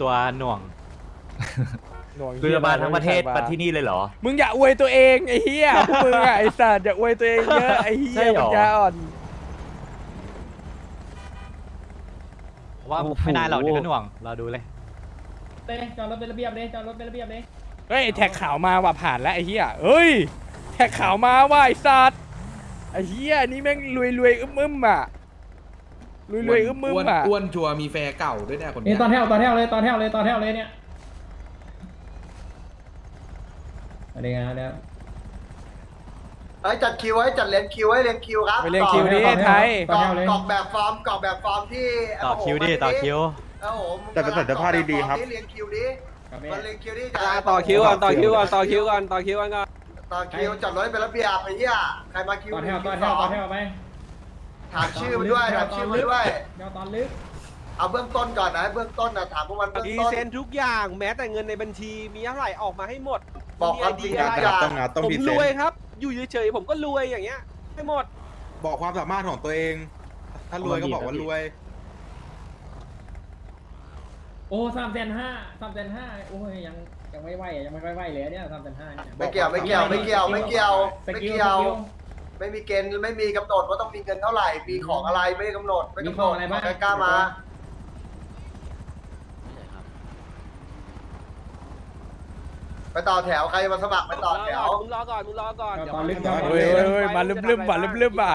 ตัวหน่วงหน่วงคือมาทั้งประเทศมามาที่นี่เลยเหรอ มึงอย่าอวยตัวเองไอ้เหี้ยพวกมึงอะไอ้สัตว์อย่าอวยตัวเองเยอะไอ้เหี้ใช่ยเหรอปัญญาอ่อน ว่าไม่ได้หรอกเดี๋ยวก็หน่วงเราดูเลยเต้จอดรถเป็นระเบียบเลยจอดรถเป็นระเบียบเลยเฮ้ยไอ้แท็กขาวมาว่ะผ่านแล้วไอ้เหี้ยเฮ้ยแท็กขาวมาว่ะไอ้สัตว์ไอ้เหี้ยนี่แม่งรวยรวยๆอึมอึมๆอะ รวยรวยๆอึมอึมอ้วนๆอะอ้วนชัวร์มีแฟร์เก่าด้วยเนี่ยคนนี่เนี้ยตอนแถวตอนแถวเลยตอนแถวเลยตอนแถวเลยเนี่ยอะไรเงี้ยเดี๋ยวเอ้ยจัดคิวไว้จัดเรียนคิวไว้เรียนคิวครับไปเรียนคิวนี้ต่อไทยกรอกกรอกแบบฟอร์มกรอกแบบฟอร์มที่ต่อคิวดิ ต่อคิวเอ้าผมแต่เป็นสัญชาติดีๆครับ เรียนคิวดิครับแม่มันเรียนคิวดิต่อคิวก่อนต่อคิวก่อนต่อคิวก่อนต่อคิวก่อนก่อนต่อคิวจัดรถให้เป็นระเบียบไอ้เหี้ยใครมาคิวตอนแถวคิตอนแถสวองตอนแถวไป ถามชื่อมันด้วยถามชื่อมันด้วย เดี๋ยวตอนลึกเอาเบื้องต้นก่อนนะเบื้องต้นนะถามพวกมันเบื้องดีต้น เซนทุกอย่างแม้แต่เงินในบัญชีมีเท่าไหร่ออกมาให้หมดบอกความจริงมีทุไอกเดีอยย่างต้องงานต้องผมพรีเซรนวยต์ครับ อยู่เฉยๆผมก็รวยอย่างเงี้ยให้หมด บอกความสามารถของตัวเอง ถ้ารวยก็บอกว่ารวย โอ้สามแสนห้าสามแสนห้าโอ้ยยังยังไม่ไหวอะยังไม่ค่อยไหวเลยเนี่ยสามแสนห้าเนี่ยไม่เกี่ยวไม่เกี่ยวไม่เกี่ยวไม่เกี่ยวสไม่กิลเกี่ยว สกิล ไม่มีเกณฑ์ไม่มีกำหนดว่าต้องมีเงินเท่าไหร่ มีของอะไรไม่ได้กำหนดไม่มีกำหขนองดอะไรบ้าง ใครกล้ามาไปต่อแถวใครมาสมัครไปต่อแถว มึงรอก่อนมึงรอก่อนเดี๋ยวตอนลึกดี๋วเฮ้ยเฮ้ยเฮ้ยมาลืมๆว่ะลืมๆว่ะ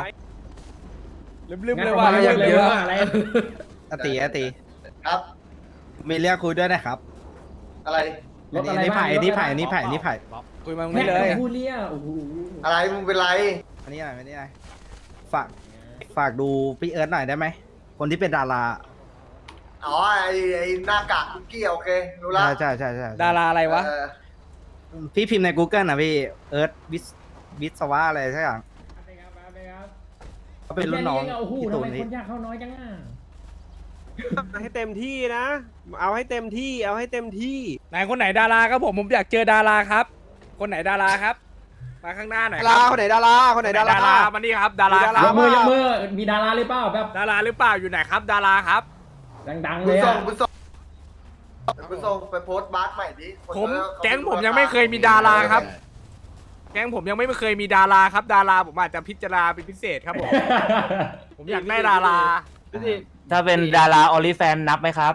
ลืมๆเลยว่ะงั้นเรื่องผมเยอะอะไรอติอติครับ มีเรื่องคุยด้วยนะครับอะไร รถอะไรนี่บ้างไผ่รถนี่อะไรไผ่นี่ไผ่นี่ไผ่คุยมาตรงเนี่นี้ยเลย พูดเรียโอ้โหอะไรมึงเป็นไร อันนี้อะไรอันนี้อะไรฝากฝากดูพี่เอิร์ธหน่อยได้ไหมคนที่เป็นดาราอ๋อไอไอหน้ากากคุกกี้โอเครู้ละใช่ใช่ใช่ใช่ดาราอะไรวะ เออพี่พิมพ์ใน Google นะพี่เอิร์ธวิศวิศวะอะไรสักอย่างไปครับไปครับเขาเป็นรุ่นน้องแค่เโอ้โหพี่ทำตูนไมนี่คนอยากเข้าน้อยจังอะให้เต็มที่นะ เอาให้เต็มที่ เอาให้เต็มที่ ไหนคนไหนดาราครับผมผมอยากเจอดาราครับ คนไหนดาราครับ มาข้างหน้าหน่อยดาครารับคนไหนดาราคนไหนดารา มานี่ครับ ดารามีดาครารับยกมือยกมือมีดาราหรือเปล่าแบบดาราหรือเปล่าอยู่ไหนครับ ดาราครับ ดังๆบุเลญยส่อะงบุญส่งบุญส่งไปโพสต์บาร์ใหม่ดิคนผมเยอะแก๊งผมยังไม่เคยมีดาราครับ แก๊งผมยังไม่เคยมีดาราครับ ดาราผมอาจจะพิจารณาเป็นพิเศษครับผม ผมอยากได้ดาราถ้าเป็นดาราออลิแฟนนับไหมครับ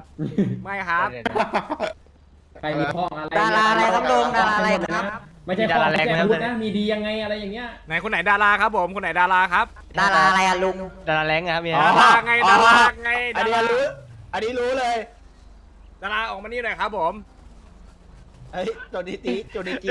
ไม่ครับ ใครมีข้องอะไรดาราอะไรครับลุงดาราอะไรครับ ไม่ใช่ข้องแค่พูดนะมีดียังไงอะไรอย่างเงี้ยไหนคนไหนดาราครับผมคนไหนดาราครับดาราอะไรอะลุงดาราแรงครับเมียดาราไงดาราไงอันนี้ดารารู้อันนี้รู้เลย ดาราออกมานี่หน่อยครับผมเฮ้ยตัวนี้ตีตัวนี้จี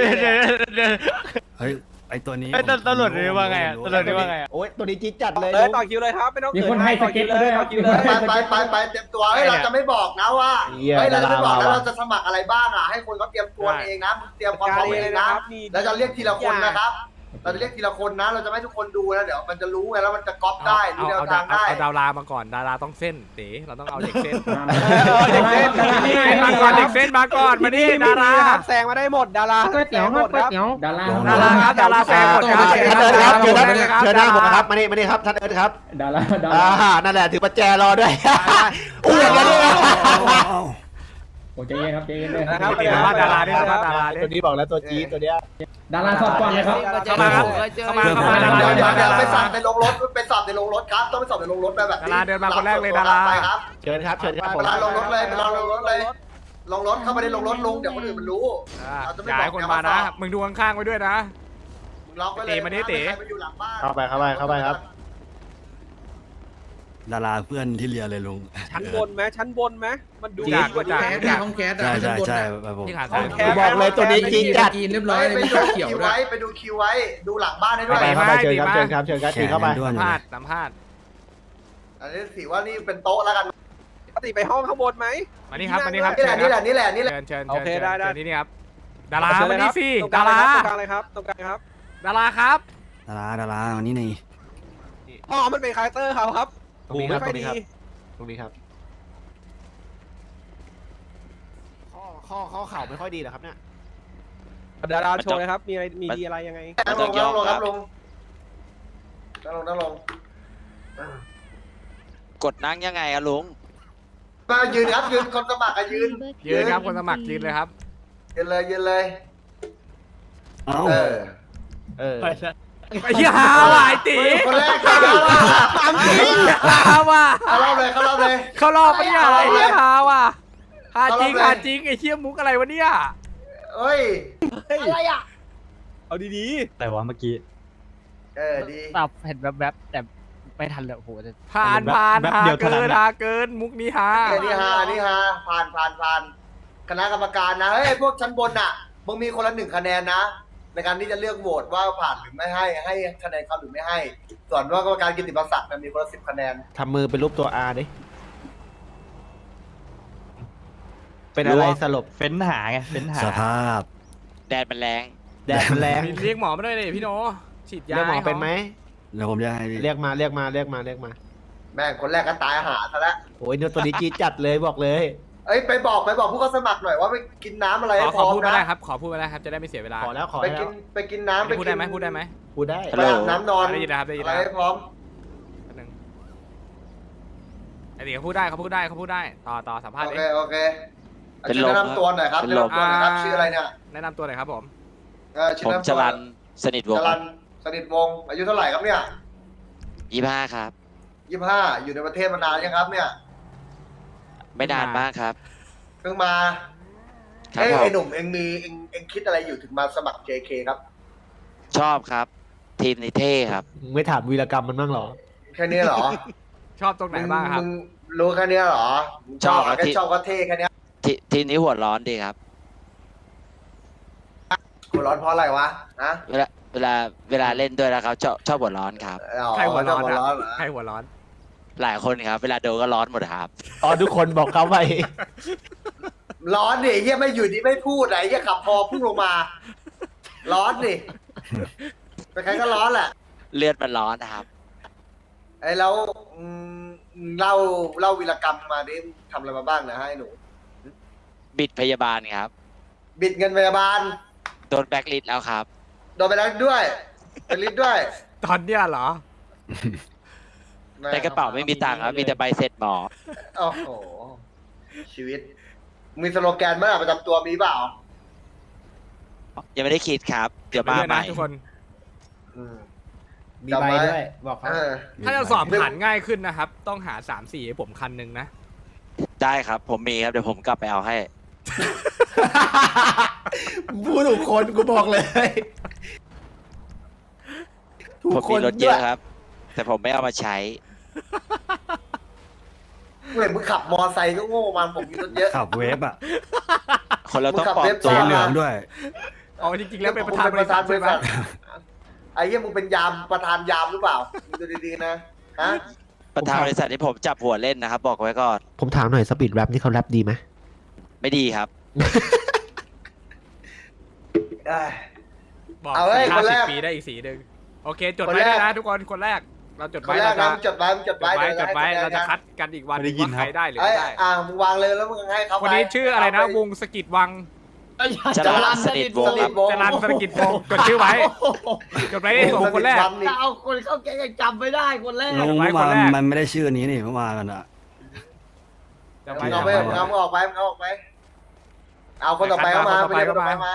เฮ้ย ไอตัวนี้ไอ้ตำรวจนี่ว่าไงอะตำรวจนี่ว่าไงอะ โอ้ยตัวนี้จีจัดเลยเลยต่อคิวเลยครับไม่ต้องมีคนให้สเก็ตต่อมาด้วยคิวเลยครับต่อคิวเลยไปไปไปไปเตรียมตัวเฮ้ยเราจะไม่บอกนะว่าเฮ้ยเราจะไม่บอกนะเราจะสมัครอะไรบ้างอะให้คนเขาเตรียมตัวเองนะมึงเตรียมความพร้อมเองนะเราจะเรียกทีละคนนะครับ เราจะเรียกทีละคนนะ เราจะไม่ให้ทุกคนดูนะเดี๋ยวมันจะรู้ไงแล้วมันจะก๊อปได้รู้เอาแนวเอาทางได้ เอาดารามาก่อนดาราต้องเส้นเต๋เราต้องเอาเด็กเส้นเด็กเส้นเด็กเส้นมาก่อนเด็กเส้นมาก่อนมาดิดาราครับแซงมาได้หมดดาราก๋วยเตี๋ยวหมดครับดาราดาราครับดาราแซงหมดครับท่านเอิร์ธครับเชิญท่านดาราเชิญหน้าผมครับมานี่มานี่ครับท่านเอิร์ธครับดาราดาอ่ารานั่นแหละถือประแจรอด้วยอ้วนกันด้วยโอ้ใจเย็นครับใจเย็นเลยนะครับเดี๋ยวมาดาราดิมาดาราดิตัวนี้บอกแล้วตัวจี๊ดตัวเนี้ย ดาราสอบก่อนเลยครับ เข้ามาครับเข้ามาเข้ามาดาราเดี๋ยวเดี๋ยวเดี๋ยวไปสอบดาในโรงรถไปสอบในโรงรถครับ ต้องไปสอบในโรงรถไปแบบดาราเดินมาคนแรกเลยดาราไปครับเชิญครับเชิญครับผเวมลาลงรถเลยเวลาลงรถเลยลงรถเข้าไปในโรงรถลุงเดี๋ยวคนอื่นมันรู้อ่าอย่าให้คนมานะมึงดูข้างๆไว้ด้วยนะมึงล็อกไว้เลยเต๋มาดิเต๋ใครมาอยู่หลังบ้านเข้าไปเข้าไปเข้าไปครับ ดาราเพื่อนที่เรียนเลยลุงชั้นบนไหมชั้นบนไหมมันดูจากกว่าจากแคสห้องแคสใช่ใช่ใช่แบบผมที่ขาห้ซ้าอยงแคกูสบอกเลยตัวนี้จี๊ดจัดกินเรียบร้อยไปเลยไปมีดูเขียวคิวด้วยไว้ไปดูคิวไว้ ดูหลังบ้านให้ด้วยไปเข้าไปเชิญครับเชิญครับเชิญครับแขทีนเข้าไปด้วสัยมภาษณ์สัมภาษณ์อันนี้ถือว่านี่เป็นโต๊ะแล้วกันปกติไปห้องข้างบนไหมมานี่ครับมานี่ครับนี่แหละนี่แหละนี่แหละนี่แหละเชิญเชิญโอเคได้ได้เชิญที่นี่ครับดาราเชิญมาเลยคนี่บสิตรงกลดางเลยราครับตรงกลางเลยครับตรงกลางครับ ดาราครับ ดาราดาราวันนี้นี่อ๋อมันเป็นคาแรคเตอร์เขาครับ ตรงนี้ครับไม่ตรค่องยนี้ดีครับตรงนี้ครับข้อข้อข้อเข่าไม่ค่อยดีเหรอครับเนี่ยดาราโชว์เลยครับมีอะไรมีดีอะไรยังไงนั่งลงนั่งลงครับลงนั่งลงนั่งลงกดนั่งยังไงอะลุงมายืนครับยืนคนสมัครอะยืนยืนครับคนสมัครยืนเลยครับยืนเลยยืนเลยเออเออ ไอ้เหี้ยฮาว่ะไอ้ตีคนแรกครับฮาว่ะเข้ารอบเลยเข้ารอบเลย เข้ารอบปะเนี่ยไอ้เหี้ยฮาว่ะฮาจริงเข้ารอบเลยฮาจริงไอ้เหี้ยมุกอะไรวะเนี่ยเอ้ยเอาดีแต่ว่าเมื่อกี้ เออดีตับเห็นแวบๆแต่ไม่ทันเลยโอ้โหผ่านผ่านแวบฮาเดียวเท่าเกินั้นนอะฮาเกินมุกนี้ฮาอันนี้ฮาอันนี้ฮาผ่านผ่านผ่านคณะกรรมการนะเฮ้ยพวกชั้นบนน่ะมึงมีคนละหนึ่งคะแนนนะ ในการที่จะเลือกโหวตว่าผ่านหรือไม่ให้ให้คะแนนเขาหรือไม่ให้ ส่วนว่ากรรมการกิตติมศักดิ์เนี่ยมีคนละสิบคะแนนๆทำมือเป็นรูปตัว R ดิ เป็นอะไรสลบเฟ้นหาไงเฟ้นหาสภาพ แดดมันแรงแดดมันแรงเรียกหมอมาด้วยดิพี่โนฉีดยาเรียกหมอให้ขาเป็นไหมเดี๋ยวผมจะให้พี่เรียกมาเรียกมาเรียกมาเรียกมา แม่งคนแรกก็ตายหาซะแล้วโอ้ยเนื้อตัวนี้จี๊ดจัดเลยบอกเลย เอ้ยไปบอกไปบอกผู้เข้าสมัครหน่อยว่าไปกินน้ำอะไรขให้อพขอร้อมพูดไม่นะได้ครับ ขอพูดไม่ได้ครับจะได้ไม่เสียเวลาขอแล้วขอไปแล้กินวไปกินน้ำไปพูดกิได้นไหมพูดได้ไหมพูดได้ ไปอาบน้ำนอนได้ยินนะครับได้ยินอะไรนะครับให้พร้อม แป๊บนึงไอ้นี่เขาพูดได้เขาพูดได้เขาพูดได้ต่อต่อสัมภาษณ์โอดิเคโอเคอะเป็นชื่อลมแนะนำตัวหน่อยครับเป็นแนะลม นำตัวหน่อยครับอ่า ชื่ออะไรเนี่ยแนะนำตัวหน่อยครับผมเออชื่ผอมแนะนำจตัวรันสนิทวงจรันสนิทวงศ์อายุเท่าไหร่ครับเนี่ยยี่ห้าครับ ยี่ห้าอยู่ในประเทศมานานยังครับเนี่ย ไม่นานมากครับ เพิ่งมาครับเอ้ยผมไอ้หนุ่มเอ็งมีเอ็งเอ็งคิดอะไรอยู่ถึงมาสมัคร JK ครับ ชอบครับ ทีมนิเท่ครับไม่ถามวีรกรรมมันบ้างเหรอ แค่นี้เหรอ ชอบตรงไหนบ้างครับ มึงรู้แค่นี้เหรอมึงชอบชอบครับแค่ที่ชอบก็เท่แค่เนี้ยทีทีมนี้หัวร้อนดีครับ หัวร้อนเพราะอะไรวะฮะเวลาเวลาเวลาเล่นด้วยแล้วเขาชอบชอบหัวร้อนครับอ๋อใครหัวร้อนชบหัวร้อนเหรอะอใครหัวร้อน หลายคนครับ เวลาโดนก็ร้อนหมดครับ อ๋อทุกคนบอกเขาไปร้อนดิเฮียไม่อยู่ดีไม่พูดไหนเฮียขับพอพุ่งลงมา ร้อนดิเป็นใครก็ร้อนแหละเลือดมันร้อนนะครับ ไอ้แล้วอืมเล่าเล่าวีรกรรมมาดิทำอะไรมาบ้างนะให้หนู บิดพยาบาลครับ บิดเงินพยาบาลโดนแบล็คลิสต์แล้วครับ โดนไปแล้วด้วยเป็นลิฟต์ด้วย ตอนเนี้ยเหรอ ในกระเป๋าไม่มีตังค์ครับมีแต่ใบเสร็จหมอ โอ้โห ชีวิต มีสโลแกนเมื่อประจำตัวมีเปล่ายังไม่ได้คิดครับ เดี๋ยวไปมาเรื่อยใหนะม่ ทุกคนอืม มีใบด้วย บอกเขาเออ ถ้าจะสอบผ่านง่ายขึ้นนะครับ ต้องหาสามสี่ให้ผมคันหนึ่งนะ ได้ครับ ผมมีครับ เดี๋ยวผมกลับไปเอาให้ พูดถูกคนกูบอกเลยผมมีรถเยอะครับ แต่ผมไม่เอามาใช้ เมื่อมึงขับมอไซค์ก็โง่มันผมมีรถเยอะ ขับเวฟอะคนเราต้องมึงขับปลอเว็มบตัสีวซ่เหลืองด้วย อ๋อจริงๆแล้วเป็นประธานบมึริงษัทบริใช่ไหมษัทไอ้เหี้ยมึงเป็นยามประธานยามหรือเปล่ามึงดูดีๆนะฮะประธานบริษัทที่ผมจับหัวเล่นนะครับ บอกไว้ก่อน ผมถามหน่อยสปีดแรปนี่เขาแรปดีไหมไม่ดีครับ เอ้ย บอกเอาเว้ยสี่คนแรห้าสิกบปีได้อีกสีหนึ่งโอเค จดคนไว้แรด้กวยนะทุกคนคนแรก เราจดคนไว้แรเรากจะนะมึงจดไว้มึงจจดดไว้ไว้เดี๋ยวจดไว้ให้เราจะคะแนนคัดกันอีกวันไม่ได้ยินว่าครับใครได้หรือเอ้ยไม่ได้ อ่ามึงวางเลยแล้วมึงให้เขาคนนี้ปชื่ออะไรนะเาปวงสกิดวังจรันสนิทวงศ์ครับวงจรันสกิดวงจดชื่อไว้จดไว้ได้ส่งคนแรกวงสนิทวังนี่เอาคนเข้าแก๊งยังจำไม่ได้คนแรกลุงไว้เมื่อคนวานแรกมันไม่ได้ชื่อนี้นี่เมื่อวานกันอะจดมึไว้งจเอาดไปไว้มึงเอามึงออกไปมึงเอาออกไป เอาคนต่อไปเข้ามาคนต่อไปไปเรียกคนต่อไปเข้ามามา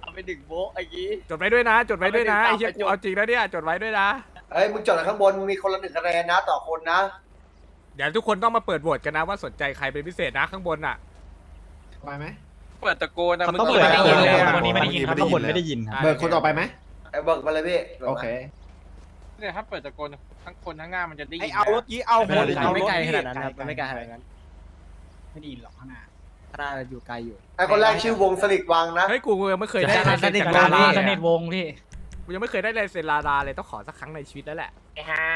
เอาไปดึงโบ๊ะไอ้ยี่จดไว้ด้วยนะ จดไว้ด้วยนะเอาไอ้ไปเหี้ยจดกูเอาจริงแล้วเนี่ยจดไว้ด้วยนะ เอ้ยมึงจดข้างบนมึงมีคนละหนึ่งคะแนนนะต่อคนนะเดี๋ยวทุกคนต้องมาเปิดโหวตกันนะว่าสนใจใครเป็นพิเศษนะข้างบนอะ ไปไหมเปิดตะโกนนะเขามึงต้องเปิเปิดดตะไม่โกได้นยินเลยเลยคนนี้ไม่ได้ยินครับข้างบนไม่ได้ยินครับเบิร์ดคนต่อไปไหมไอ้เบิกมาเลยพี่โอเคเนี่ยถ้าเปิดตะโกนทั้งคนทั้งหน้ามันจะได้ยินไอเอารถกี้เอาคนมันไม่ไกลเอารถขนาดนั้นครับมันไม่ไกลขนาดนั้นไม่ได้ยินหรอกข้างหน้าข้างหน้าอยู่ไกลอยู่ไอ้คนแรกชื่อวงสนิทวังนะเฮ้ยกูยังไม่เคยได้จรันสนิทจากวดางราสเลยนิทอะวงพี่ กูยังไม่เคยได้ลายเซ็นลาดาเลยต้องขอสักครั้งในชีวิตแล้วแหละ ไอ้ฮะ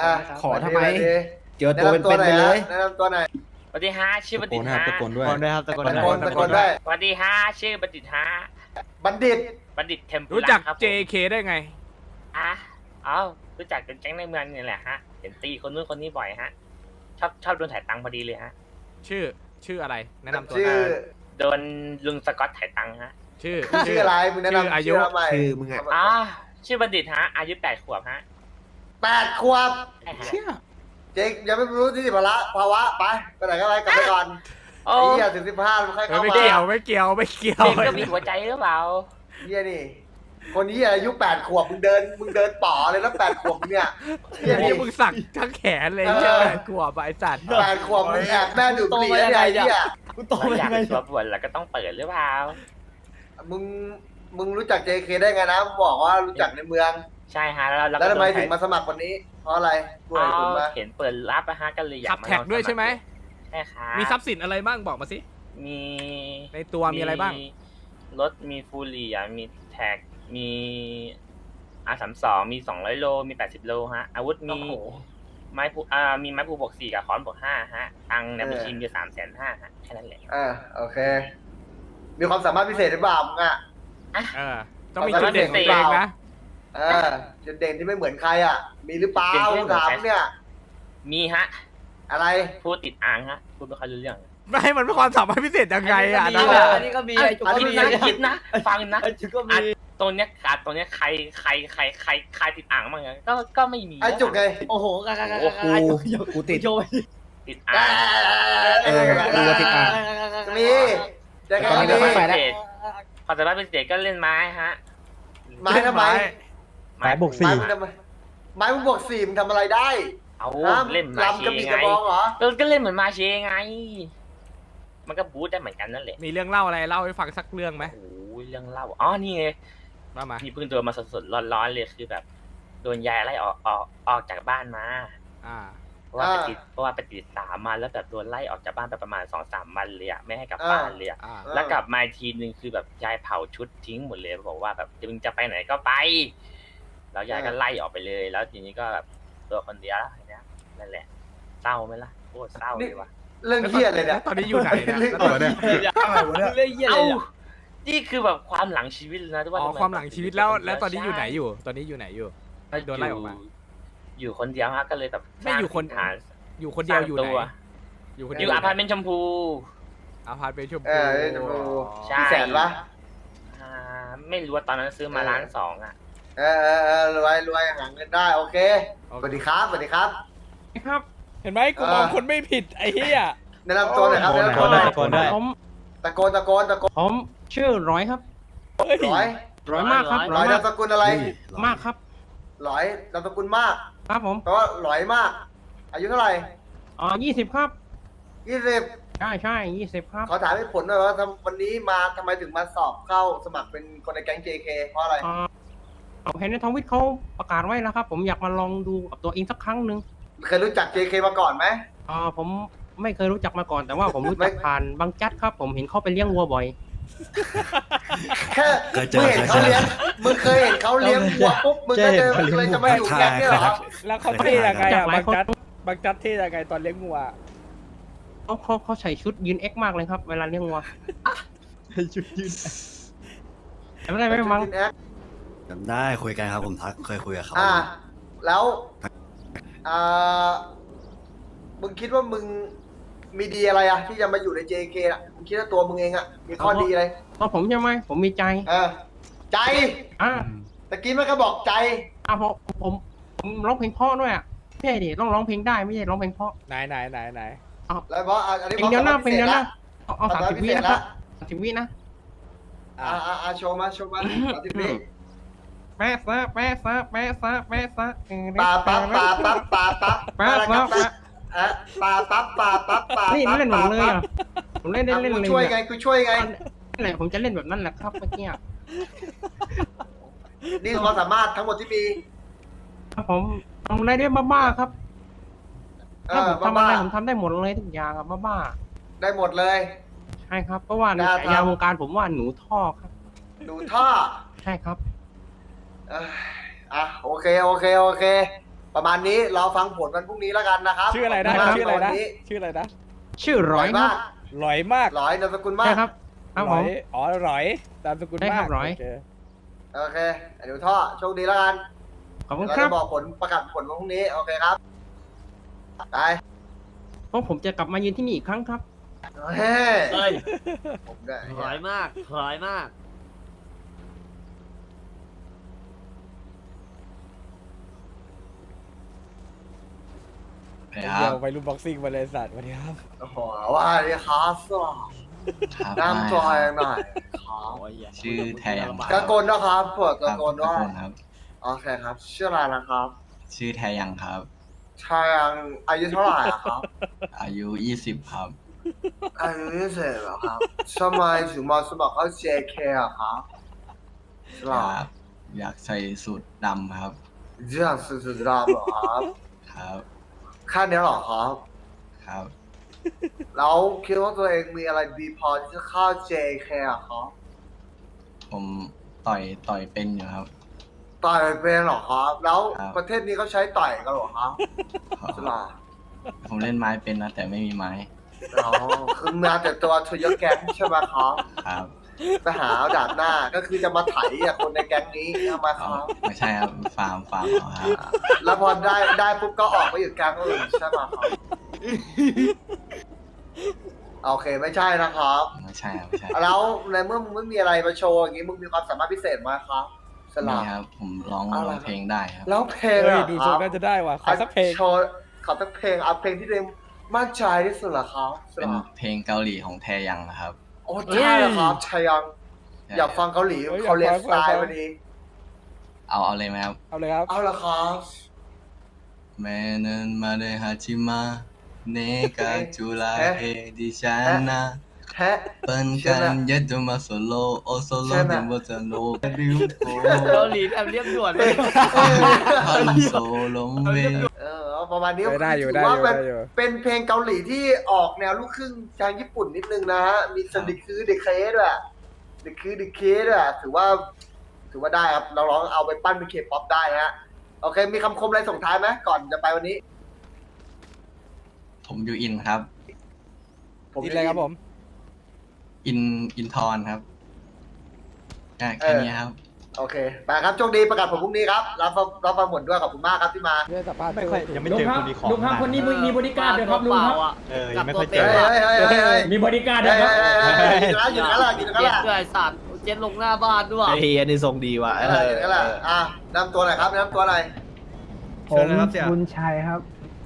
อะขอทำไมดีเจอตัวเป็นๆไปเลยแนะนำตัวหน่อยสวัสดีฮะชื่อบัณฑิตฮะตะโกนด้วยตะโกนด้วยครับตะโกนตะด้วยโกนตะโกนได้สวัสดีฮะชื่อบัณฑิตฮะบัณฑิต บัณฑิตเทมปุรู้ระจักครับผม JK ได้ไง อะเอ้ารู้จักเป็นแก๊งในเมืองนี่แหละฮะ เห็นตีคนนู้นคนนี้บ่อยฮะ ชอบชอบโดนถ่ายตังค์พอดีเลยฮะ ชื่อชื่ออะไรแนะนำตัวชื่อหน่อยโดนลุงสกอตถ่ายตังค์ฮะ ชื่อชื่ออะไรมึงแนะชื่ออานำยุชื่อทำไมชื่อมึงอะอ่าชื่อบัณฑิตฮะ อายุแปดขวบฮะแปดขวบใช่ฮะเจ๊ยังไม่รู้ที่สิภาระภาวะไปไปไหนก็ไปกลับไปก่อนโอ้ไอ้เหี้ยถึงสิบห้าค่อยเฮ้ยเข้าไม่มาเกี่ยวไม่เกี่ยวไม่เกี่ยวเด็กก็มีหัวใจหรือเปล่าเหี้ยนี่คนนี้อายุแปดขวบมึงเดินมึงเดินป่อเลยแล้วแปดขวบเนี่ยเหี้ยนี่นี่มึงสั่งทั้งแขนเลยเออเจ้าแม่กลัวไปสัตว์แปดขวบมึงแอบแม่ดูดบุหรี่แล้วเนี่ยไอ้เหี้ยกูโตเราไปอยากไงเป็นตัวปวดแล้วก็ต้องเปิดหรือเปล่า มึงมึงรู้จัก JK ได้ไงนะบอกว่ารู้จักในเมือง ใช่ฮะแล้วเราแล้วทำไมก็โดนถึงมาสมัครวันนี้ เพราะอะไรกูอ๋เห็นคุณอมาเห็นเปิดรับนะฮะก็เลยอยาขักบมาแท็กด้วยใช่ไหมใช่ครับมีทรัพย์สินอะไรบ้างบอกมาสิ มีในตัวมีอะไรบ้าง รถมีฟูเรียมีแท็กมีอาสามสองมีสองร้อยโลมีแปดสิบโลฮะอาวุธมีโอ้โหไม้ผูอ่ามีไม้ผูบวกสี่กับค้อนบวกห้าฮะตังค์ในบัญชีมีสามแสนห้าฮะแค่นั้นแหละ อ่าโอเค มีความสามารถพิเศษหรือเปล่ามึงอะ เออ ต้องมีจุดเด่นของตัวเองนะ เออจุดเด่นที่ไม่เหมือนใครอะ มีหรือเปล่าจุดเด่นที่ไม่เหมือนถามใคร เนี่ย มีฮะ อะไร พูดติดอ่างฮะพูดไม่ค่อยรู้เรื่องไม่ให้มันเป็นความสามารถพิเศษยังไงอะอันนั่นี้นแหละอันนี้ก็มีไอ้จุกอันก็นี้มีคิดนะคิดนะ ฟังนะ ไอ้จุกก็อะมี ตรงเนี้ยการตรงเนี้ยใครใครใครใครใครติดอ่างบ้างอะก็ก็ไม่มีไอ้จุกไงโอ้โหกากากากากูไอ้จุกกูติดโยไปติดอ่าง เออกูว่าติดอ่าง มี แต่ตอนนี้ก็ไม่มีค่อยไปแล้ว ความสามารถพิเศษก็เล่นไม้ฮะ ไม้ทำไมไม้บวกสี่ไม้มึงทำไมไม้มึงบวกสี่มึงทำอะไรได้เอาฮะเล่นมาลำเชกระบี่กไงระบองเหรอ เออก็เล่นเหมือนมาเชไง มันก็บูทได้เหมือนกันนั่นแหละมีเรื่องเล่าอะไรเล่าให้ฟังสักเรื่องไหมโอ้ยเรื่องเล่าอ๋อนี่ไง มามานี่เพิ่งโดนมาสดๆร้อนๆเลยคือแบบ โดนยายไล่ออกออกออกจากบ้านมา อ่า เพราะว่าไปอ่า ติดเพราะว่าไปติดสามมาแล้วแบบโดนไล่ออกจากบ้านไปประมาณสองสามวันเลยอะไม่ให้กลับอ่าบ้านเลยอะอ่าแล้วกลับมาอีกทีนึงคือแบบยายเผาชุดทิ้งหมดเลยบอกว่าแบบมึงจะไปไหนก็ไป แล้วยายก็ไล่ออกไปเลย แล้วทีนี้ก็แบบตัวคนเดียวแล้วทีเนี้ยนั่นแหละเศร้าไหมล่ะโคตรเศร้าเลยว่ะเรื่องเหี้ยเลยเนี่ย แล้วตอนนี้อยู่ไหนเนี่ยเรื่องแล้วตอนนี้เรื่องเหี้ยอะไรเอ้าเนี่ยนี่คือแบบความหลังชีวิตเลยนะที่ว่าอ๋อทำไความหลังชีวิตแล้ว แล้วตอนนี้อยู่ไหนอยู่ ตอนนี้อยู่ไหนอยู่ใช่โดนไล่ออกมา อยู่คนเดียวฮะก็เลยแบบไม่อยู่คนสร้างอยู่คนเดียวอยู่ไหน สร้างตัว อยู่คนอเดียวยู่อพาร์ตเมนต์ชมพูอาพาร์ตเมนต์ชมเอพูอจะดูใช่ พี่แสนวะ อ่าไม่รู้ว่าตอนนั้นซื้อมาเออ ล้านสองอะ เออเออเออรวยรวยหาเงินได้โอเคสวัสดีครับสวัสดีครับครับ เห็นไหมกูมองคนไม่ผิดไอ้เหี้ยแนะนำตัวหน่อยครับแนะนำตัวหน่อยตะโกนได้ ผมตะโกนตะโกนตะโกนผมชื่อร้อยครับ เฮ้ยร้อยร้อยมากครับร้ร้ออยยนามากสกุลอะไร มากครับ ร้อยนามสกุลมากครับผมแปลว่าร้อยมาก อายุเท่าไหร่อ๋อยี่สิบครับ ยี่สิบใช่ใช่ยี่สิบครับ ขอถามให้ผลหน่อยว่าทำวันนี้มาทำไมถึงมาสอบเข้าสมัครเป็นคนในแก๊ง JK เพราะอะไรอ่าผมเห็นในทวิตเขาประกาศไว้แล้วครับ ผมอยากมาลองดูกับตัวเองสักครั้งหนึ่งเคยรู้จัก JK มาก่อนไหมอ่าผมไม่เคยรู้จักมาก่อนแต่ว่าผมรู้จักไม่ผ่านบางจัดครับ ผมเห็นเขาไปเลี้ยงวัวบ่อย แค่เคยเจมึองเห็นเคยเจอเขาเลี้ยง มึงเคยเห็นเขาเลี้ยงวัวปุ๊บมึงก็เจอเลยจะมาอยู่แก๊งเนี่ยเหรอแล้วเขาเท่ยังไงอะหลาบายงคนจัดบางจัดเท่ยังไงตอนเลี้ยงงัวเขาเขาเขาใส่ชุดยืนเอ็กมากเลยครับ เวลาเลี้ยงวัวชุดยืนจำได้ไหมมั้งจำได้คุยกันครับผมทักเคยคุยกับเขาอ่า แล้วอ่ามึงคิดว่ามึงมีดีอะไรอะที่จะมาอยู่ใน JK อะมึงคิดว่าตัวมึงเองอะมีข้อดีอะไรตอนผมใช่ไหมผมมีใจเออ ใจอ่าตะกี้มันก็บอกใจ อ่าผมผมผมร้องเพลงเพราะด้วยอะไม่ใช่ดิต้องร้องเพลงได้ไม่ใช่ร้องเพลงเพราะไหนไหนไหนไหนแล้วเพราะอะอันนี้เพลงเดียวหน้าเพลงเดียวหน้าคเอาเอาวามสามสามารถสิบพิวิเศษนะคละรับสามสิบวินะอ่าอ่าอ่าโชว์มาโชว์มาสามสิบวิแปะซะแปะซะแปะซะแปะซะเออปาปั๊บปาปั๊บปาปั๊บแปะอะไรคซะรับแปะอะปาปั๊บปาปั๊บปานี่ปั๊บเล่นหมดเลยอะผมเล่นเล่นอะเล่นกูเลยช่วยไงกูช่วยไง นั่นแหละผมจะเล่นแบบนั้นแหละครับเมื่อกี้อะ นี่คือความสามารถทั้งหมดที่มีครับผมทำอะไรได้บ้าๆครับ เอถ้าอผมทำอะไรบ้าผมทำได้หมดเลยทุกอย่างครับบ้าๆได้หมดเลย ๆใช่ครับ เพราะว่าในได้ฉายาครับวงการผมว่าหนูท่อครับดูท่อใช่ครับ เอ้ยอะโอเคโอเคโอเค ประมาณนี้รอฟังผลวันพรุ่งนี้แล้วกันนะครับชื่ออะไรนะขบคุณมากชื่ออะไรนะวัชื่ออะไรนะชื่อร้อยมากหลอยมากร้อยนามสกุลมาใช่ก ครับ ครับหผลอมยอ๋อหลอยตามสกุลใช่ครัมากบหลอย โเค โอเคเดี๋ยวท่อโชคดีแล้วกันขอบคุณเราครัจะบบอกผลประกาศผลวันพรุ่งนี้ โอเคครับไปเพราะผมจะกลับมายืนที่นี่อีกครั้งครับเฮ้เฮ้ยผมได้ถอยมากถอยมากเดี๋ยวไปรูปบ็อกซิ่งมาเลยสัตว์สวัสดีครับโอ้โหว่าดิครับ สวัสดีน้ำจอยหน่อยครับชื่อแทยังตะโกนนะครับเปิดตะโกนด้วยโอเคครับชื่ออะไรนะครับ ชื่อแทยังครับ ชายยังอายุเท่าไหร่อะครับ อายุยี่สิบครับ อายุยี่สิบเหรอครับทำไมถึงมาสมัครเข้า JK อะครับใช่อปะยากอยากใส่สูทดำครับ เรื่องสุดๆดำเหรอครับ ครับ แค่นี้เหรอครับ ครับ แล้วคิดว่าตัวเองมีอะไรดีพอที่จะเข้า JK อะครับผมต่อยต่อยเป็นอยู่ครับ ต่อยเป็นเหรอครับ แล้วครับ ประเทศนี้เขาใช้ต่อยกันเหรอครับใช่ปะผมเล่นไม้เป็นนะแต่ไม่มีไม้อ๋อคือมาแต่ตัวทุยแก๊งใช่ไหมครับครับไปหาเอาดาบหน้าก็คือจะมาไถอะคนในแก๊งนี้ใช่ไหมคอ๋อรับไม่ใช่ครับฟาร์มฟาร์มเหรอครับแล้วพอได้ได้ปุ๊บก็ออกไปอยู่แก๊งอื่นใช่ไหมครับ โอเคไม่ใช่นะครับ ไม่ใช่ไม่ใช่แล้วในเมื่อมึงไม่มีอะไรมาโชว์อย่างงี้มึงมีความสามารถพิเศษไหมครับสลับ นี่ครับผมร้องเพลงได้ครับ แล้วเพลงอะดูโชว์น่าจะได้ว่ะขอสักเพลง โชว์ขอสักเพลงเอาเพลงที่ตัวเอมั่นใจที่สุดเหรอครับเป็นเพลงเกาหลีของแทยังนะครับโอ้ใช่เหรอครับชายังอยากฟังเกาหลีเขาเรียนสไตล์บดีเอาเอาเลยไหมครับเอาเลยครับ เอาละครับ แม่เนินมาได้ฮาชิมา เ Negacula e di sana. Penkan jaduma solo o solo di mozano riu po. เกาหลีแอบเรียบด่วนเลยโซโ solo เออประมาณนี้ได้อยู่ได้อยู่เป็นได้อยู่ เป็นเพลงเกาหลีที่ออกแนวลูกครึ่งทางญี่ปุ่นนิดนึงนะฮะ มีสนิคือเดคเคด้วย เดคคือเดคเคด้วย ถือว่า ถือว่าได้ครับ เราลองเอาไปปั้นเป็นเคป๊อปได้นะฮะ โอเค มีคำคมอะไรส่งท้ายไหมก่อนจะไปวันนี้ ผมอยู่อินครับอินอะไรครับผม อินอินทอนครับอะแค่นี้ครับ โอเคไปครับโชคดีประกาศผลพรุ่งนี้ครับรับฟังรับฟังผลด้วยขอบคุณมากครับที่มา เรื่องสัมภาษณ์ไม่ค่อยถูกยังไม่เจอคนดีของลุงครับคนนี้มีบริการด้วยครับลุงครับ เออยังไม่ค่อยเจเฮ้อยเฮ้ยเฮ้ยเฮ้ยเฮ้ยมีบริการด้เฮ้วยยครับ เฮ้ยเฮ้ยอยู่ตรงนั้นอยู่ตรงนั้นแหละอยู่ตรงนั้นแหละด้วยสัตว์เจ็ดลงหน้าบ้านด้วย ไอ้อันนี้ทรงดีว่ะเอออยู่ตรงนั้นแหละอะนำตัวหน่อยครับนำตัวหน่อยผมบุญชัยครับ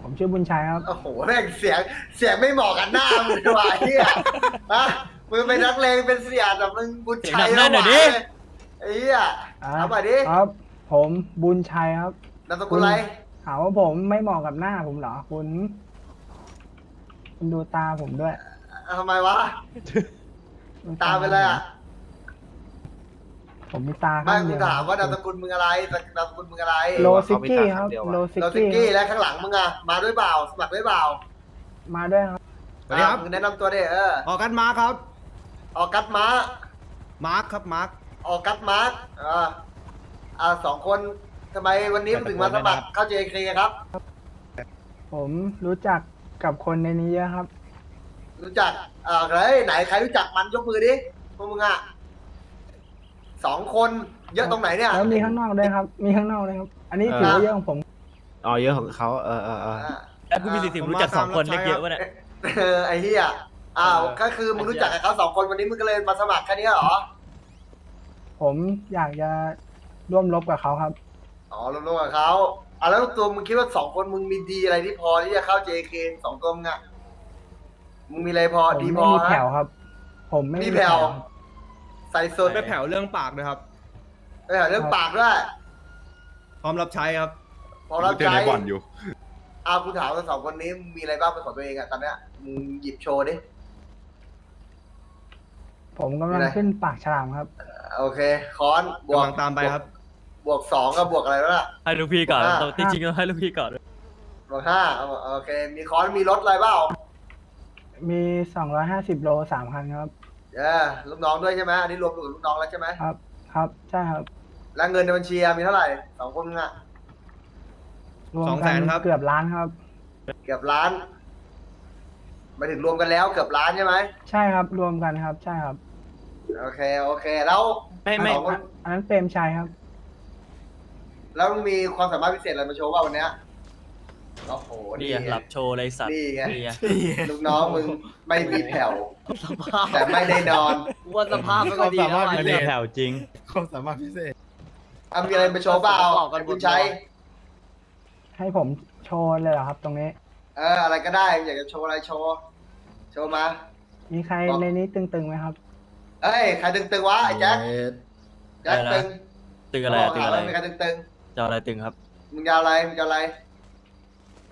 ผมชื่อบุญชัยครับ โอ้โหแม่งเสียงเสียงไม่เหมาะกับหน้ามึงเลยว่ะไอ้เฮียฮะมึงเป็นนักเลงเป็นเสียแต่มึงบุญชัยแล้วหวานเลยไอ้เฮียเอาไปดิครับ ผมบุญชัยครับนามสกุลอะไรถามว่าผมไม่เหมาะกับหน้าผมเหรอคุณคุณดูตาผมด้วย ทำไมวะ ตามไปเลยอะ ผมมีตาไม่ข้างกูเดียวถามว่านามสกุลมึงอะไรนามสกุลมึงอะไรโลซิกี้ครับ โลซิเราซิกี้กกี้และข้างหลังมึงอะมาด้วยเปล่าสมัครด้วยเปล่ามาด้วยครับ สวัสดีครับ อะมึงแนะนำตัวดิเออออกกันมาครับ ออกกัดม้ามาร์คครับมาร์คออกกัดมาร์กอ่าอ่าสองคนทำไมวันนี้มึงถึงมาสมัครเข้า JK ครับ ผมรู้จักกับคนในนี้เยอะครับ รู้จักเอ่อใครไหนใครรู้จักมันยกมือดิพวกมึงอะ สองคนเยอะตรงไหนเนี่ย แล้วมีข้างนอกด้วยครับ มีข้างนอกด้วยครับ อันนี้ถือว่าเยอะของผม อ๋อเยอะของเขาเออเออเอออ่าแล้วกูมีสิทธิ์รู้จักสองคนเล็กเยอะวะเนี่ยเออไอ้เหี้ยอ้าวก็คือมึงรู้จักกับเขาสองคนวันนี้มึงก็เลยมาสมัครแค่นี้เหรอ ผมอยากจะร่วมรบกับเขาครับ อ๋อรวมๆกับเขาอะแล้วตัวมึงคิดว่าสองคนมึงมีดีอะไรที่พอที่จะเข้า JK สองตัวมึงอะมึงมีอะไรพอผมดีพไม่อมีฮะแผ่วครับ ผมไม่มีมีแผ่แผ่วว ใส่สุดไม่แผ่วเรื่องปากด้วยครับไม่แผ่วเรื่องปากด้วยพร้อมรับใช้ครับ พอรับเจอใจในบ่อนอยู่ อ้าวกูถามว่าสองคนนี้มึงมีอะไรบ้างเป็นของตัวเองอะตอนเนี้ยมึงหยิบโชว์ดิ ผมกำลังมีอะไรขึ้นปากฉลามครับ โอเคค้อนบวกกำลังตามไปครับ บวกสองกับบวกอะไรแล้วล่ะ ให้ลูกพี่ก่อนอ่า ต้องจริงๆต้องให้ลูกพี่ก่อน บวกห้าเอาโอเค มีค้อนมีรถอะไรเปล่ามีสองร้อยห้าสิบโลสามคันครับ เออลูกน้องด้วยใช่ไหมอันนี้รวมกับลูกน้องแล้วใช่ไหมครับ ครับ ใช่ครับ แล้วเงินในบัญชีอะมีเท่าไหร่สองคนมึงอะรวมสองกัแสนครับ เกือบล้านครับ เกือบล้านหมายถึงรวมกันแล้วเกือบล้านใช่ไหมใช่ครับ รวมกันครับ ใช่ครับโอเคโอเค แล้ว ไม่ไม่ สองคน อันนั้นเปรมชัยครับ แล้วมึงมีความสามารถพิเศษอะไรมาโชว์ว่าวันเนี้ย โอ้โหนี่นี่อะไงหลับโชว์อะไรสัตว์นี่ไงนี่อะลูกน้องมึงไม่มีแผ่วสภาพแต่ไม่ได้นอนว่าสภาพไม่ค่อยดีแล้วไม่มีแผ่วจริง ความสามารถพิเศษ เอามีอะไรมาโชว์เปล่าบอกกันหมดคุณชัยให้ผมโชว์เลยเหรอครับ ตรงนี้ เอออะไรก็ได้อยากจะโชว์อะไรโชว์โชว์มา มีใครในนี้ตึงๆไหมครับ เอ้ยใครตึงๆวะไอ้แจ็คแจ็คตึงตึงอะไรอะตึงอะไร มีใครตึงจะเอาอะไรตึงครับ ๆมึงยาวอะไรมึงยาวอะไร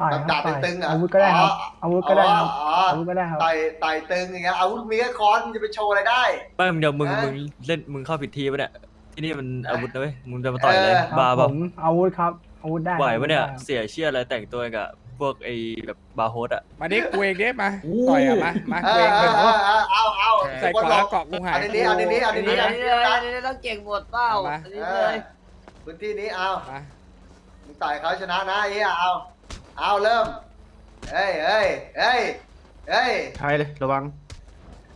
ต่อยแบบคดารับบต่อยตึงๆเหรออาวุธก็ได้ครับอ๋ออาวุธก็ได้ครับอ๋ออาวุธก็ได้ครับไต่ไต่ตึงอย่างเงี้ยอาวุธมีแค่ค้อนมึงจะไปโชว์อะไรได้ ไม่มึงเดี๋ยวมึงฮะมึงเล่นมึงเข้าผิดทีปะเนี่ย ที่นี่มันอาวุธนะเว้ยมึงจะมาต่อยอะไรเออครับบาร์ผป่ะมอาวุธครับ อาวุธได้ไหวปะเนี่ย อาวุธได้เสียเชี่ยอะไรแต่งตัวกับพวกไอ้แบบบาร์โฮสอะมาดิกูเองดิมาต่อยอะมามาเอกูอเองเอเป็นอเออเออเอาเอาใส่คนเกาะลแล้งวเกาะกูหายอันนี้อันนี้อันนี้อันอันนี้นี้อันนี้เลยอันนี้ต้องเก่งหมดเปล่าเอามา อันนี้เอเลอยพื้นที่นี้เอามามึงต่อยเขาชนะนะไอ้เหี้ยเอา เอาเริ่มเฮ้ยเฮ้ยเฮ้ยเฮ้ยใช่เลยระวัง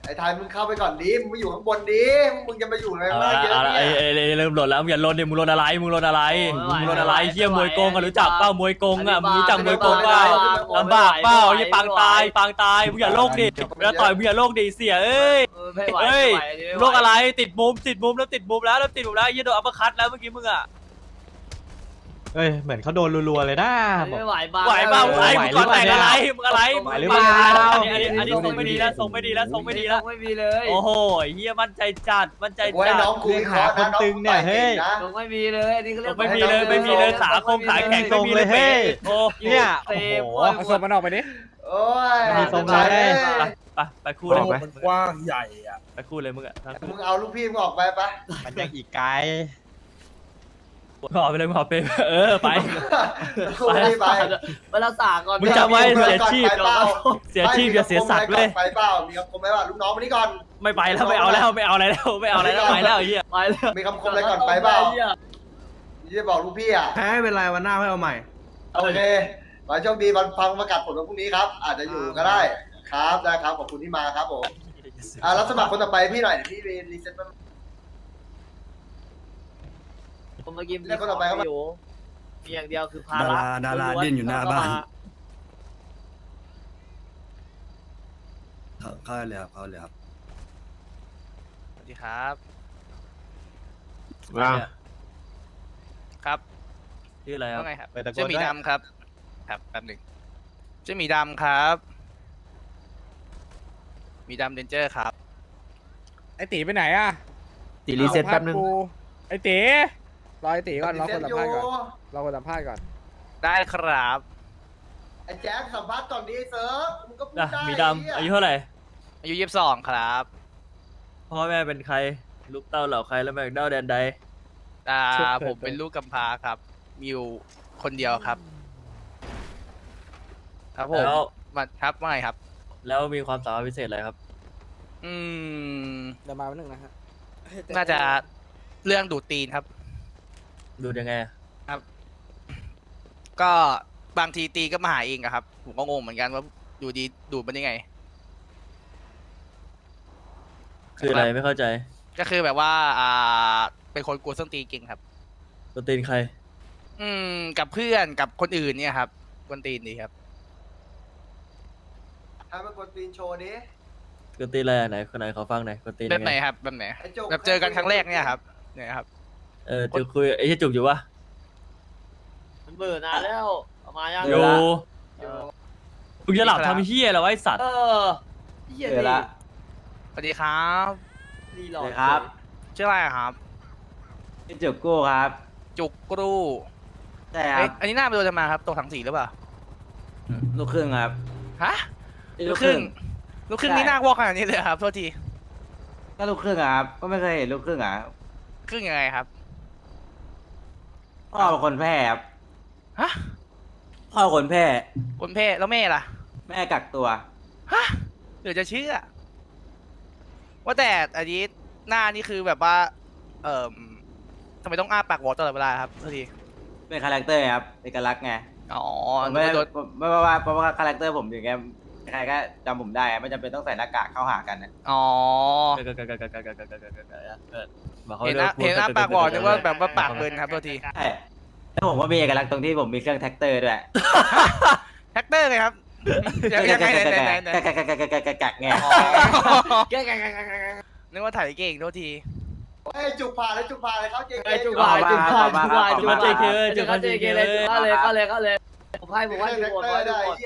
ไอ้ไทยมึงเข้าไปก่อนดิมึงมาอยู่ข้างบนดิมึงจะมาอยู่อะไรเอามาละเยอะเอาละเนี่ไอ้ยไอ้ไอ้เริ่มหล่นแล้วมึงอย่าหล่นดิมึงหล่นอะไรมึงหล่นอะไรโอ้ยมึงหล่นอะไรไม่ไหวเฮียมวยโกงไม่กันไหวรู้จักเปล่ามวยโกงอะมึงรู้จักมวยโกงเปล่าไม่ไหวลำบากเปล่าไม่ไหวเฮียปางตายปางตายมึงอย่าโลกดิแล้วต่อยมึงอย่าโลกดิเสียเอ้ยเออไม่ไหวเอ้ยไม่ไหวอันนี้ม่หวโรคอะไรติดมุมติดมุมแล้วติดมุมแล้วแล้วติดมุมแล้วยี่โดนอัปเปอร์คัตแล้วเมื่อกี้มึงอะ เอ้ยเหมือนเขาโดนรัวๆเลยนะอันนี้ไม่ไหวบ้าไหวเปล่าไหวไหวมึงก่อนแต่งอะไรมึงอะไรไหวมึงหรือปาเปล่าตายแล้วอันนี้อันนี้อันนี้ทรงไม่ดีแล้วทรงไม่ดีแล้วทรงไม่ดีแล้ว ไม่มีเลยโอ้โหเฮียมั่นใจจัดมั่นใจกูให้จัด น้องกูวิเคราะห์นะน้องตึงเนี่ยเฮ้ยนะทรงไม่มีเลยอันนี้เขาเรียกไม่มีเลยไม่มีเลยขาโครงขาแข็งไม่มีเลยเฮ้ยโอ้เนี่ยเตะโอ้โหบอลเอาศพมันออกไปดิ โอ้ยมีทรงเลยไปไปคู่เลยมันกว้างใหญ่อะไปคู่เลยมึงอะมึงเอาลูกพี่มึงออกไปปะมันยังอีกไกล ขอไปเลยขอไปเออไปลูกพี่ไปไปรักษาก่อนมึงจำไว้เสียชีพไปเปล่าเสียชีพอย่าเสียสัตว์เว้ยไปเปล่ามีคำคมไหมว่าลูกน้องมานี่ก่อนไม่ไปแล้วไม่เอาแล้วไม่เอาอะไรแล้วไม่เอาอะไรแล้วไปแล้วไอ้เหี้ยไปเลยมีคำคมอะไรก่อนไปเปล่ายี่จะบอกลูกพี่อะแพ้เป็นไรวันหน้าให้เอาใหม่โอเคขอให้โชคดีวันฟังประกาศผลวันพรุ่งนี้ครับ อาจจะอยู่ก็ได้ครับได้ครับขอบคุณที่มาครับผมอ่ารับสมัครคนต่อไปพี่หน่อยเดี๋ยวพี่รีเซ็ต แป๊บผมเมื่อกี้เรียกคนต่อไปครับอยู่มีอย่างเดียวคือภาดาระราดาราล้วๆดิ้นอยู่หน้าบ้านเข้มเข้าเข้าเลยครับเข้าเลยครับสวัสดีครับอะครับชื่ออะไรครับ ว่าไงครับไปตะโกนชื่อหมีด้วย ดำครับ ครับแป๊บหนึ่งชื่อหมีดำครับหมีดำเดนเจอร์ครับ ไอตีไปไหนอะตีรีเซ็ตแป๊บนึงกูไอตี รอไอตีก่อนรอรีคนเซ็ตสัมอยู่ภาษณ์ก่อนรอคนสัมภาษณ์ก่อน ได้ครับไอ้แจ๊คสัมภาษณ์ก่อนดีไอ้เซิร์ฟมึงก็พูดนะได้มีไเหี้ดำอายุเท่าไหร่ อายุยี่สิบสองครับ พ่อแม่เป็นใคร ลูกเต้าเหล่าใครแล้วแม่เด้าแดนใด อ่าชุดเกิดผมเป็นลูกกำพร้าครับ มีอยู่คนเดียวครับ ครับผมแล้วมาครับว่าไงครับ แล้วมีความสามารถพิเศษอะไรครับ อืม เดี๋ยวมาวันหนึ่งนะฮะน่าจะเรื่องดูดตีนครับ ดูยังไงอะก็บางทีตีก็มาหาเองอะครับ ผมก็งงเหมือนกันว่าอยู่ดีดูดมันยังไง คืออะไรไม่เข้าใจก็คือแบบว่า อ่า เป็นคนกลัวส้นตีนเก่งครับ ตัวตีนใคร อืม กับเพื่อนกับคนอื่นเนี่ยครับกวนตีนดีครับให้เป็นคนตีนโชว์ดิตัวตีนอะไรอะไหนคนไหนขอฟังหน่อยตัวตีนแบยับงไหนไงครับแบบไหน ไอ้จุกแบบเจอกันครั้งแรกเนี่ยครับ เนี่ยครับ เออจุกคุยไอ้ที่จุกอยู่วะมันเบื่อนานแล้วเอามายังอยู่เออมึงจะหลับครับทำเฮียเหรอวะไอ้สัตว์เออเหี้ยเจอละสวัสดีครับดีหรอครับชื่ออะไรอะครับพี่จุกกู้ครับ จุกกรูใช่คเอ้รัยบอันนี้หน้าไปโดนจะมาครับตกถังสีหรือเปล่าลูกครึ่งครับ ฮะลูลูกกคครึ่รึ่งงลูกครึ่งใช่นี่หน้าวอกขนาดนี้เลยเหรอครับโทษทีก็ลูกครึ่งครับก็ไม่เคยเห็นลูกครึ่งอะครึ่งยังไงครับ พ่อเป็นคนแพร่ครับฮะ พ่อคนแพร่คนเพ่แล้วแม่ล่ะ แม่กักตัว ฮะเดี๋ยวจะเชื่อ ว่าแต่อันนี้หน้านี่คือแบบว่า เอ่อทำไมต้องอ้าปากหวอตลอดเวลาครับโทษทีเป็นคาแรคเตอร์ครับเอกลักษณ์ไงอ๋อผมไม่โดน ไม่ว่าว่าเพราะว่าคาแรคเตอร์ผมอย่างเงี้ย ใครก็จำผมได้ไม่จำเป็นต้องใส่หน้ากากเข้าหากันนะอ๋อ เห็นนะเห็นนะปากบอกนึกว่าแบบว่าปากเบิร์นครับตัวทีใช่แล้วผมก็มีเอกลักษณ์ตรงที่ผมมีเครื่องแท็กเตอร์ด้วยแท็กเตอร์เลยครับยังยังไงไหนไหนไหนแกะแกะแกะแกะแกะแกะแกะแงนึกว่าถ่ายเก่งโทษทีเอ้ยจุกผ่าเลยจุกผ่านเลยเข้าเจเจุกผ่านจุกผ่านจุกผ่านจุกผ่านเจเกเลยจุกผ่านเจเกเลยเข้าเลยเข้าเลยเข้าเลยผมให้ผมว่าดูหมดว่าดูหมด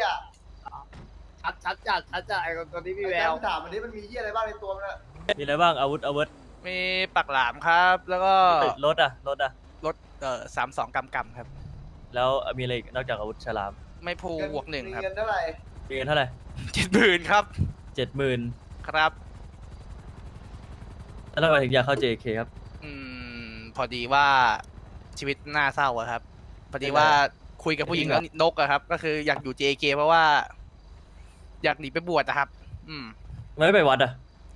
ชัดชัดจัดชัดจัดไอ้คนตัวนี้มีไอ้แวแจ๊วคถามมันนี้มันมีเหี้ยอะไรบ้างในตัวมันอะมีอะไรบ้างอาวุธอาวุธมีปักหลามครับ แล้วก็รถอะรถอะรถเอ่อสามสองกำกำครับ แล้วมีอะไรอีกนอกจากอาวุธฉลาม ไม่พูบวกหนึ่งครับมีเงินเท่าไหร่มีเงินเท่าไหร่เจ็ดหมื่นครับเจ็ดหมื่นครับแล้วทำไมถึงอยากเข้า JK ครับ อืม พอดีว่าชีวิตน่าเศร้าอะครับ พอดีว่าคุยกับผู้หญิงแล้วนกอะครับ ก็คืออยากอยู่ JK เพราะว่า อยากหนีไปบวชนะครับ อืมไม่ไปวัดอะ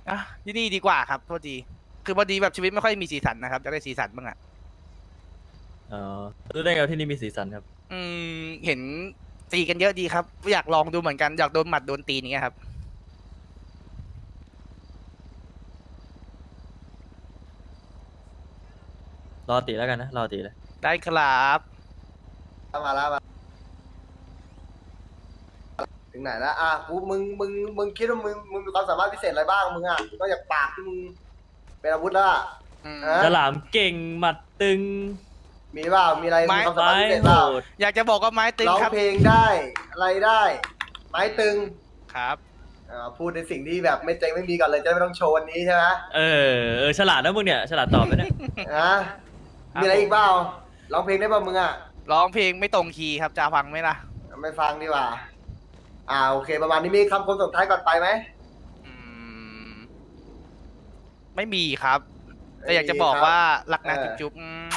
อะที่นี่ดีกว่าครับโทษทีคือพอดีแบบชีวิตไม่ค่อยมีสีสันนะครับจะได้สีสันบ้างอะอ๋อรู้ได้ไงว่าที่นี่มีสีสันครับ อืมเห็นตีกันเยอะดีครับ อยากลองดูเหมือนกันอยากโดนหมัดโดนตีอย่างเงี้ยครับ รอตีแล้วกันนะ รอตีเลย ได้ครับ มาแล้วมา ถึงไหนแล้วอะกูมึงมึงมึงคิดว่ามึงมึงมีความสามารถพิเศษอะไรบ้างมึงอะนอกจากปากที่มึงเป็นอาวุธแล้วอะอืมฮะฉลามเก่งหมัดตึงมีเปล่ามีอะไรไม้มีความสามารถไม้พิเศษโหเปล่าดอยากจะบอกว่าไม้ตึงร้องครับเพลงได้อะไรได้ ไม้ตึงครับ อ่าพูดในสิ่งที่แบบไม่เจ๊งไม่มีก่อนเลยจะได้ไม่ต้องโชว์วันนี้ใช่ไหมเออเออฉลาดนะมึงเนี่ย ฉลาดตอบไปเนี่ยอะมีอะไรอีกเปล่าร้องเพลงได้ป่ะมึงอะร้องเพลงไม่ตรงคีย์ครับจะฟังไหมล่ะ ไม่ฟังดีกว่า อ่าโอเค ประมาณนี้มีคำคมส่งท้ายก่อนไปไหมอืมไม่มีครับ แต่อยากจะบอกว่ารักนะจุ๊บจุ๊บอืม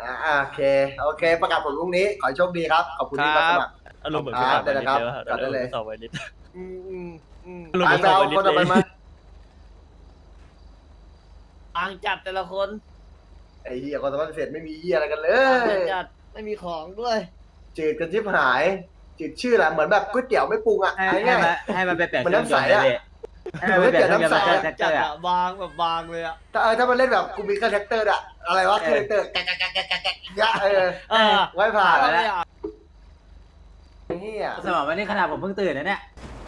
อ่าอ่าโอเค โอเค ประกาศผลพรุ่งนี้ ขอให้โชคดีครับ ขอบคุณที่มาสมัครอารมณ์เหมือนคพี่รัสาบวไวนิดได้เดียวเลยครับเดี๋ยวได้เลยพี่สาวไวนิดอืมอืมอืมลงไปไปเอาสอบไว้นิดคนต่อไปเลยมาอ่างจัดแต่ละคนไอ้เหี้ยคนสมัครพิเศษไม่มีเหี้ยอะไรกันเลยจัดไม่มีของด้วยจืดกันชิบหาย จืดชื่อแหละเหมือนแบบก๋วยเตี๋ยวไม่ปรุงอะให้ให้ง่าย มันให้มันไปเปลี่ยนมันเครื่องน้ำยใสนต์เลยอะพี่ให้มันไปเปลี่ยนเครื่องยนต์เป็นเครื่องแท็กเตอร์อะบางแบบบางเลยอะๆถ้าเออถ้ามันเล่นแบบกูมีคาแรคเตอร์อะอะไรวะคาแรคเตอร์แกะแกะแกะแกะแกะแกะยะเออเออไว้ผ่านแล้วไอ้เหี้ยสมองวันนี้ขนาดผมเพิ่งตื่นนะเนี่ย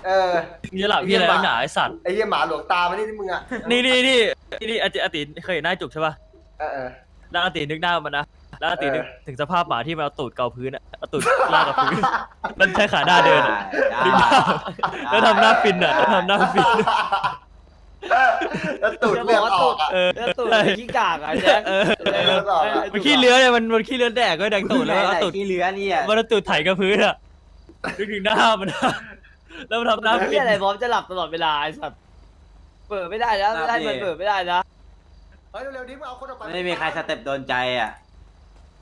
เออมีหลับพี่อะไรนักหนาไอสัตว์ ไอ้เหี้ยหมาหลวงตามานี่ที่มึงอะนี่นี่นี่นี่นี่อาติอาติเคยเห็นหน้าจุกใช่ป่ะเออเออแล้วอาตินึกหน้ามันนะ แล้วอาตินึกเออถึงสภาพหมาที่มันเอาตูดเกาพื้นอะเอาตูดลากกับพื้นแล้วใช้ขาหน้าเดินอะดึงหน้าแล้วทำหน้าฟินอะแล้วทำหน้าฟิน แล้วตูดเลือดออกอะเออแล้วตูดเป็นขี้กากอะแจ็คเออ เลือดออกอะมันขี้เลื้อยอะมันมันขี้เลื้อยแดกก็แดงตูดแล้วไหนเอาไหนตูดที่เหลือนี่อะมันเอาตูดไถกับพื้นอะนึกถึงหน้ามันอะแล้วมันทำหน้าฟิที่นอะไรพร้อมจะหลับตลอดเวลาไอ้สัตว์เปิดไม่ได้แล้วไม่ได้มันเปิดไม่ได้นะ เฮ้ยเร็วๆนี้มึงเอาคนออกไป ไม่มีใครสเต็ปโดนใจอะ